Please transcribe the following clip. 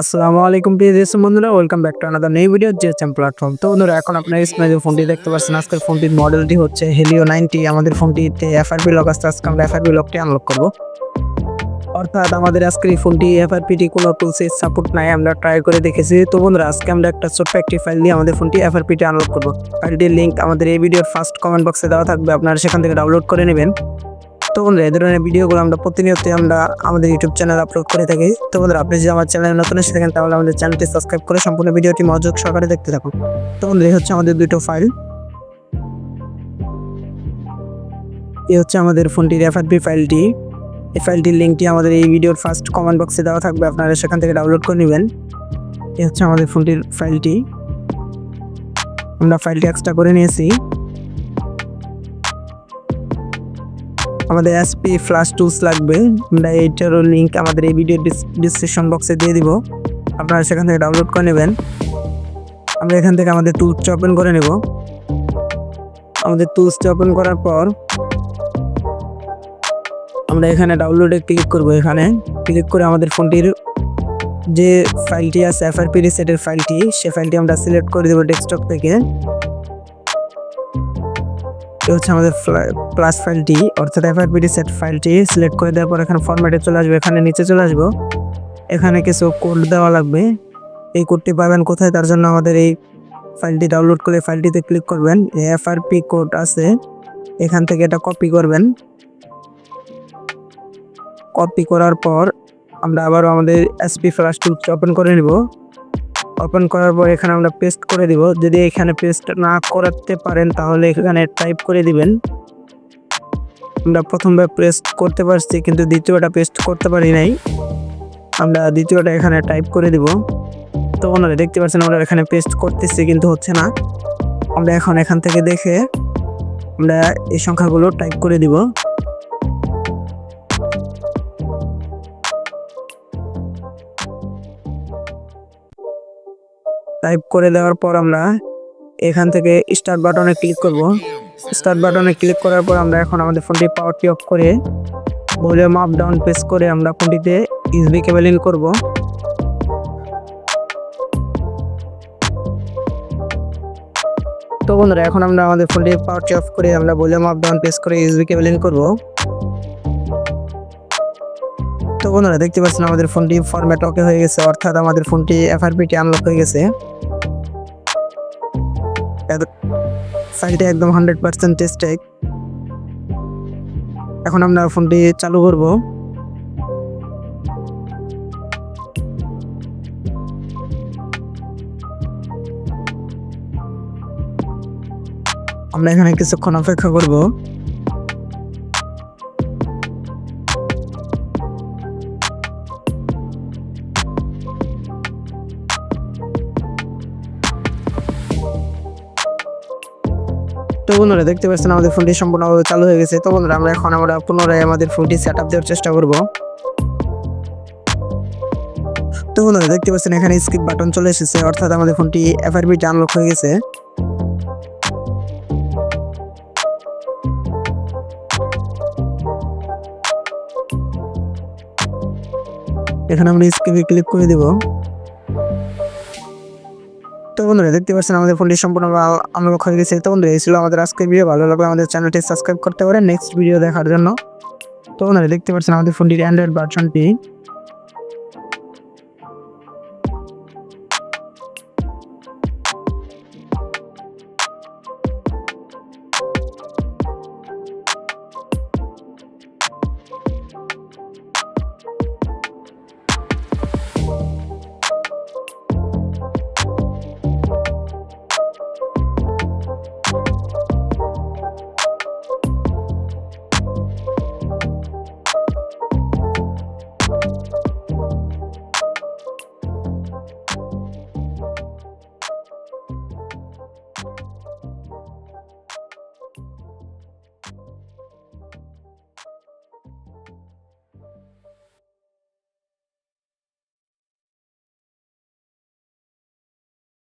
আসসালামু আলাইকুম প্রিয় বন্ধুরা welcome back to another new video GSM platform তো বন্ধুরা, এখন আপনার স্ক্রিনে যে ফোনটি দেখতে পাচ্ছেন, আজকের ফোনটির মডেলটি হচ্ছে হেলিও নাইনটি আমাদের ফোনটিতে এফআরপি লক আসতে আজকে আমরা এফআরপি লকটি আনলক করব। অর্থাৎ আমাদের আজকের এই ফোনটি এফআরপিটি কোনো টুলসের সাপোর্ট নাই, আমরা ট্রাই করে দেখেছি। তো বন্ধুরা, আজকে আমরা একটা ছোট্ট একটি ফাইল দিয়ে আমাদের ফোনটি এফআরপিটি আনলক করব। ফাইলটির লিঙ্ক আমাদের এই ভিডিওর ফার্স্ট কমেন্ট বক্সে দেওয়া থাকবে, আপনারা সেখান থেকে ডাউনলোড করে নেবেন। তো বন্ধুরা এই ধরনের ভিডিওগুলো আমরা প্রতিনিয়ত আমরা আমাদের ইউটিউব চ্যানেল আপলোড করে থাকি। তো বন্ধুরা, আপনি যদি আমার চ্যানেল নতুন এসে থাকেন, তাহলে আমাদের চ্যানেলটি সাবস্ক্রাইব করে সম্পূর্ণ ভিডিওটি মনোযোগ সহকারে দেখতে থাকুন। তো বন্ধুরা, এই হচ্ছে আমাদের দুটো ফাইল এই হচ্ছে আমাদের ফোনটির এফআরপি ফাইলটি এই ফাইলটির লিঙ্কটি আমাদের এই ভিডিওর ফার্স্ট কমেন্ট বক্সে দেওয়া থাকবে, আপনারা সেখান থেকে ডাউনলোড করে নেবেন। এই হচ্ছে আমাদের ফোনটির ফাইলটি আমরা ফাইলটি এক্সট্রা করে নিয়েছি। আমাদের এসপি ফ্ল্যাশ টুলস লাগবে। আমরা এইটারও লিঙ্ক আমাদের এই ভিডিও ডিসক্রিপশন বক্সে দিয়ে দিব। আপনারা সেখান থেকে ডাউনলোড করে নেবেন। আমরা এখান থেকে আমাদের টুলসটা ওপেন করে নেব। আমাদের টুলসটা ওপেন করার পর আমরা এখানে ডাউনলোডে ক্লিক করব এখানে। ক্লিক করে আমাদের ফোনটির যে ফাইলটি আছে এফআরপি রিসেটের ফাইলটি সে ফাইলটি আমরা সিলেক্ট করে দেবো ডেস্কটপ থেকে। এটা হচ্ছে আমাদের প্লাস ফাইলটি অর্থাৎ এফআরপিডি সেট ফাইলটি সিলেক্ট করে দেওয়ার পর এখানে ফরম্যাটে চলে আসবে, এখানে নিচে চলে আসব। এখানে কিছু কোড দেওয়া লাগবে। এই কোডটি পাবেন কোথায়? তার জন্য আমাদের এই ফাইলটি ডাউনলোড করে ফাইলটিতে ক্লিক করবেন। এফআরপি কোড আছে। এখান থেকে এটা কপি করবেন। কপি করার পর আমরা আবার আমাদের এসপি ফ্ল্যাশ টুলসটা ওপেন করে নিব। ওপেন করার পর এখানে আমরা পেস্ট করে দিব। যদি এখানে পেস্ট না করাতে পারেন, তাহলে এখানে টাইপ করে দিবেন। আমরা প্রথমবার পেস্ট করতে পারছি, কিন্তু দ্বিতীয়টা পেস্ট করতে পারি নাই। আমরা দ্বিতীয়টা এখানে টাইপ করে দিব। তো ওনারা দেখতে পাচ্ছেন আমরা এখানে পেস্ট করতেছি, কিন্তু হচ্ছে না। আমরা এখন এখান থেকে দেখে আমরা এই সংখ্যাগুলো টাইপ করে দিব। টাইপ করে দেওয়ার পর আমরা এখান থেকে স্টার্ট বাটনে ক্লিক করব। স্টার্ট বাটনে ক্লিক করার পর আমরা এখন আমাদের ফোনটি পাওয়ারটি অফ করে ভলিউম আপ ডাউন প্রেস করে আমরা ফোনটিতে ইউএসবি কেবল ইন করব। তো বন্ধুরা, এখন আমরা আমাদের ফোনটি পাওয়ারটি অফ করে আমরা ভলিউম আপ ডাউন প্রেস করে ইউএসবি কেবল ইন করব। তো বন্ধুরা দেখতে পাচ্ছেন আমাদের ফোনটি ফরম্যাট ওকে হয়ে গেছে, অর্থাৎ আমাদের ফোনটি এফআরপিটি আনলক হয়ে গেছে। সাইটে একদম হান্ড্রেড পার্সেন্ট টেস্টেক এখন আমরা ফোনটি চালু করব। আমরা এখানে কিছুক্ষণ অপেক্ষা করব। তো বন্ধুরা, দেখতে পাচ্ছেন আমাদের ফোনটি সম্পূর্ণভাবে চালু হয়ে গেছে। তো বন্ধুরা, আমরা এখন আমরা পুনরায় আমাদের ফোনটি সেট আপ দেওয়ার চেষ্টা করব। তো বন্ধুরা, দেখতে পাচ্ছেন এখানে স্কিপ বাটন চলে এসেছে, অর্থাৎ আমাদের ফোনটি এফআরবি আনলক হয়ে গেছে। এখানে আমরা স্কিপে ক্লিক করে দেব। তো বন্ধুরা, দেখতে পাচ্ছেন আমাদের ফোনটি সম্পূর্ণ আনলক হয়ে গেছে। তো বন্ধুরা, এই ছিল আমাদের আজকের ভিডিও। ভালো লাগলে আমাদের চ্যানেলটি সাবস্ক্রাইব করতে পারেন। নেক্সট ভিডিও দেখার জন্য। তো বন্ধুরা, দেখতে পাচ্ছেন আমাদের ফোনটির অ্যান্ড্রয়েড ভার্সনটি